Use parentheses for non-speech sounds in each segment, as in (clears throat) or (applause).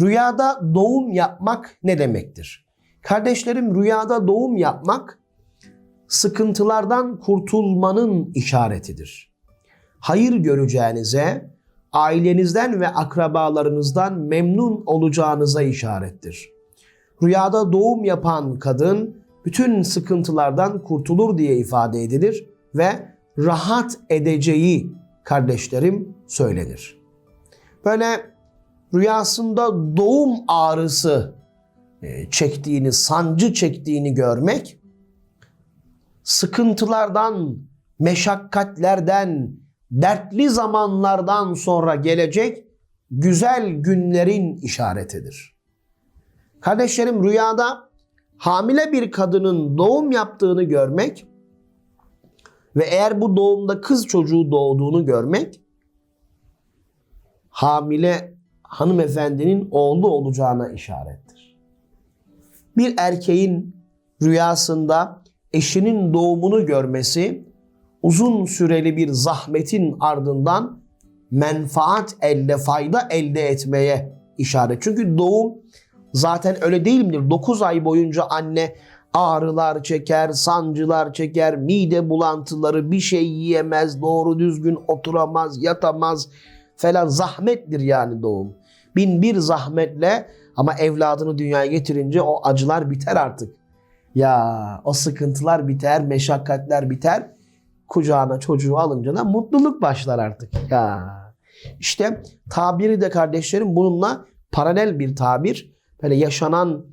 Rüyada doğum yapmak ne demektir? Kardeşlerim rüyada doğum yapmak sıkıntılardan kurtulmanın işaretidir. Hayır göreceğinize, ailenizden ve akrabalarınızdan memnun olacağınıza işarettir. Rüyada doğum yapan kadın bütün sıkıntılardan kurtulur diye ifade edilir ve rahat edeceği kardeşlerim söylenir. Böyle rüyasında doğum ağrısı e, çektiğini, sancı çektiğini görmek sıkıntılardan, meşakkatlerden, dertli zamanlardan sonra gelecek güzel günlerin işaretidir. Kardeşlerim rüyada hamile bir kadının doğum yaptığını görmek ve eğer bu doğumda kız çocuğu doğduğunu görmek hamile hanımefendinin oğlu olacağına işarettir. Bir erkeğin rüyasında eşinin doğumunu görmesi uzun süreli bir zahmetin ardından menfaat elde, fayda elde etmeye işaret. Çünkü doğum zaten öyle değil midir? 9 ay boyunca anne ağrılar çeker, sancılar çeker, mide bulantıları, bir şey yiyemez, doğru düzgün oturamaz, yatamaz falan zahmettir yani doğum. Bin bir zahmetle ama evladını dünyaya getirince o acılar biter artık. Ya o sıkıntılar biter, meşakkatler biter. Kucağına çocuğu alınca da mutluluk başlar artık. Ya işte tabiri de kardeşlerim bununla paralel bir tabir. Böyle yaşanan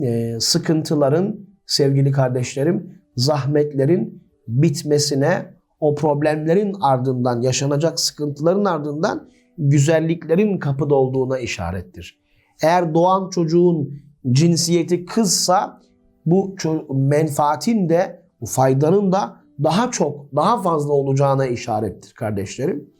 e, sıkıntıların sevgili kardeşlerim, zahmetlerin bitmesine, o problemlerin ardından, yaşanacak sıkıntıların ardından güzelliklerin kapıda olduğuna işarettir. Eğer doğan çocuğun cinsiyeti kızsa bu menfaatin de bu faydanın da daha çok, daha fazla olacağına işarettir kardeşlerim.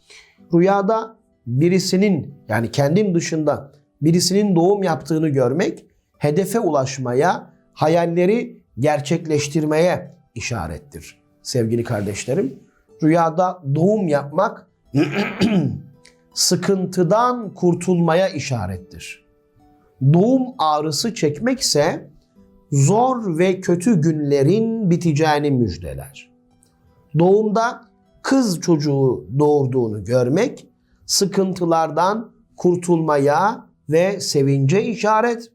Rüyada birisinin yani kendin dışında birisinin doğum yaptığını görmek hedefe ulaşmaya, hayalleri gerçekleştirmeye işarettir sevgili kardeşlerim. Rüyada doğum yapmak (clears throat) sıkıntıdan kurtulmaya işarettir. Doğum ağrısı çekmekse zor ve kötü günlerin biteceğini müjdeler. Doğumda kız çocuğu doğurduğunu görmek sıkıntılardan kurtulmaya ve sevince işaret.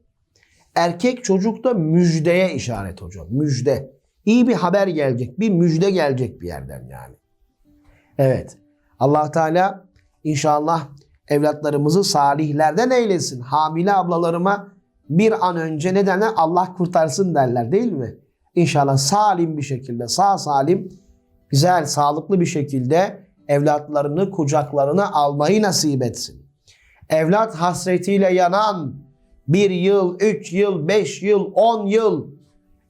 Erkek çocukta müjdeye işaret hocam. Müjde. İyi bir haber gelecek, bir müjde gelecek bir yerden yani. Evet. Allah Teala inşallah evlatlarımızı salihlerden eylesin. Hamile ablalarıma bir an önce ne? Allah kurtarsın derler değil mi? İnşallah salim bir şekilde, sağ salim, güzel, sağlıklı bir şekilde evlatlarını kucaklarına almayı nasip etsin. Evlat hasretiyle yanan bir yıl, üç yıl, beş yıl, on yıl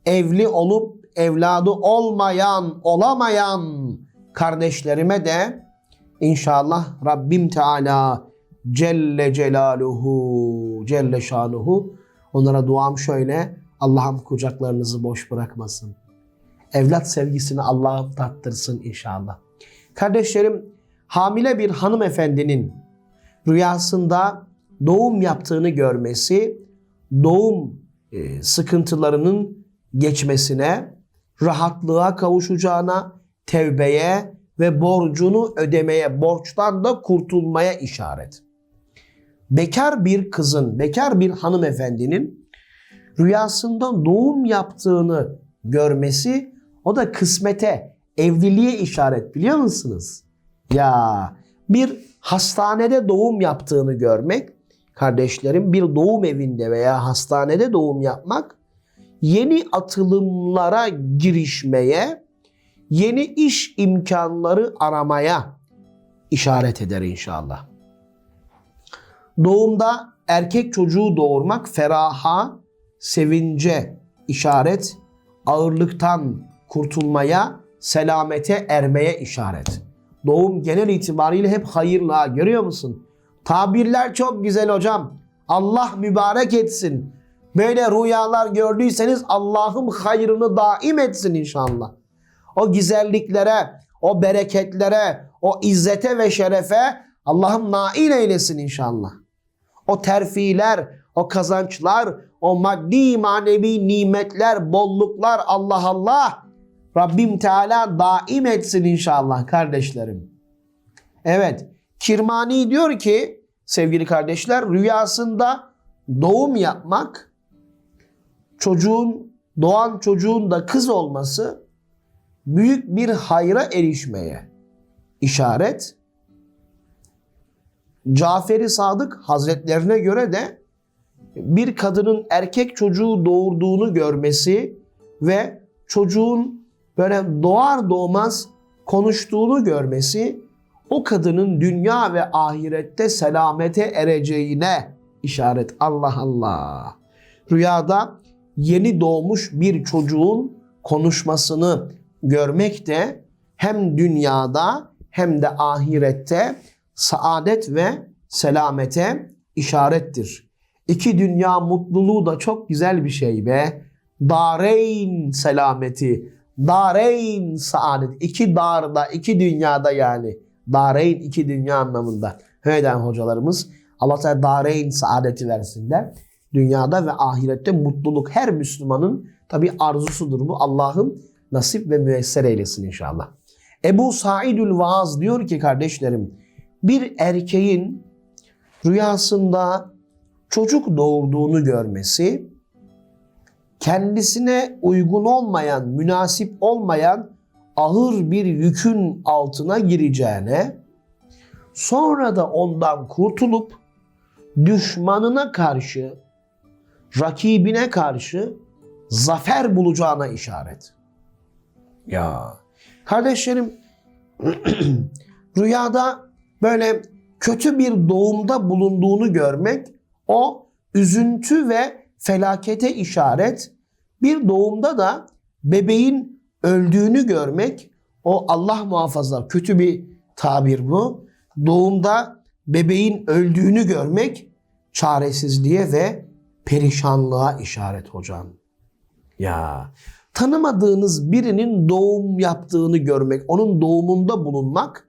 evli olup evladı olmayan, olamayan kardeşlerime de inşallah Rabbim Teala Celle Celaluhu, Celle Şanuhu onlara duam şöyle Allah'ım kucaklarınızı boş bırakmasın. Evlat sevgisini Allah'ım tattırsın inşallah. Kardeşlerim hamile bir hanımefendinin rüyasında doğum yaptığını görmesi doğum e, sıkıntılarının geçmesine, rahatlığa kavuşacağına, tevbeye ve borcunu ödemeye, borçtan da kurtulmaya işaret. Bekar bir kızın, bekar bir hanımefendinin rüyasında doğum yaptığını görmesi o da kısmete, evliliğe işaret biliyor musunuz? Ya bir hastanede doğum yaptığını görmek, kardeşlerim bir doğum evinde veya hastanede doğum yapmak yeni atılımlara girişmeye, yeni iş imkanları aramaya işaret eder inşallah. Doğumda erkek çocuğu doğurmak feraha, sevince işaret, ağırlıktan kurtulmaya, selamete ermeye işaret. Doğum genel itibariyle hep hayırla görüyor musun? Tabirler çok güzel hocam. Allah mübarek etsin. Böyle rüyalar gördüyseniz Allah'ım hayrını daim etsin inşallah. O güzelliklere, o bereketlere, o izzete ve şerefe Allah'ım nail eylesin inşallah. O terfiler, o kazançlar, o maddi manevi nimetler, bolluklar Allah Allah Rabbim Teala daim etsin inşallah kardeşlerim. Evet, Kirmani diyor ki sevgili kardeşler rüyasında doğum yapmak çocuğun doğan çocuğun da kız olması büyük bir hayra erişmeye işaret. Caferi Sadık Hazretlerine göre de bir kadının erkek çocuğu doğurduğunu görmesi ve çocuğun böyle doğar doğmaz konuştuğunu görmesi o kadının dünya ve ahirette selamete ereceğine işaret. Allah Allah. Rüyada yeni doğmuş bir çocuğun konuşmasını görmek de hem dünyada hem de ahirette saadet ve selamete işarettir. İki dünya mutluluğu da çok güzel bir şey be. Dareyn selameti, dareyn saadet. İki darda, iki dünyada yani. Dareyn iki dünya anlamında. Höyden hocalarımız Allah Teala dareyn saadeti versin de. Dünyada ve ahirette mutluluk her Müslümanın tabi arzusudur bu. Allah'ım nasip ve müesser eylesin inşallah. Ebu Saidül Vaaz diyor ki kardeşlerim bir erkeğin rüyasında çocuk doğurduğunu görmesi kendisine uygun olmayan, münasip olmayan ağır bir yükün altına gireceğine sonra da ondan kurtulup düşmanına karşı, rakibine karşı zafer bulacağına işaret. Ya kardeşlerim (clears throat) rüyada böyle kötü bir doğumda bulunduğunu görmek o üzüntü ve felakete işaret. Bir doğumda da bebeğin öldüğünü görmek o Allah muhafaza kötü bir tabir bu. Doğumda bebeğin öldüğünü görmek çaresizliğe ve perişanlığa işaret hocam. Ya tanımadığınız birinin doğum yaptığını görmek, onun doğumunda bulunmak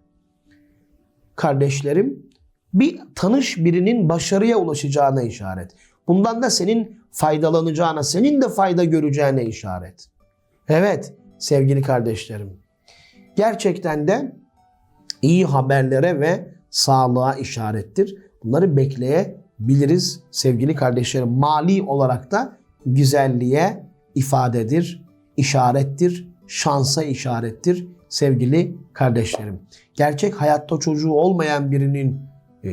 kardeşlerim bir tanış birinin başarıya ulaşacağına işaret. Bundan da senin faydalanacağına, senin de fayda göreceğine işaret. Evet sevgili kardeşlerim. Gerçekten de iyi haberlere ve sağlığa işarettir. Bunları bekleyebiliriz sevgili kardeşlerim. Mali olarak da güzelliğe ifadedir, işarettir, şansa işarettir sevgili kardeşlerim. Gerçek hayatta çocuğu olmayan birinin e,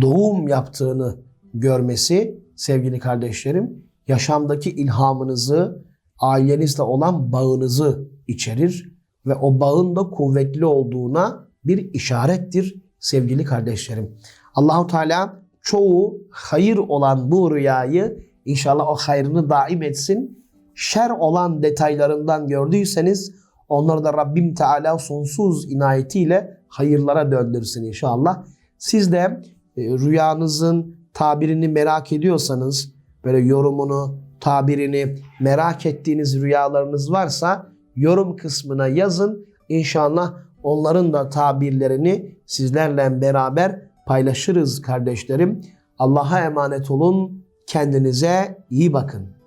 doğum yaptığını görmesi sevgili kardeşlerim yaşamdaki ilhamınızı, ailenizle olan bağınızı içerir ve o bağın da kuvvetli olduğuna bir işarettir sevgili kardeşlerim. Allahu Teala çoğu hayır olan bu rüyayı inşallah o hayrını daim etsin. Şer olan detaylarından gördüyseniz onları da Rabbim Teala sonsuz inayetiyle hayırlara döndürsün inşallah. Siz de e, rüyanızın tabirini merak ediyorsanız, böyle yorumunu, tabirini merak ettiğiniz rüyalarınız varsa yorum kısmına yazın. İnşallah onların da tabirlerini sizlerle beraber paylaşırız kardeşlerim. Allah'a emanet olun. Kendinize iyi bakın.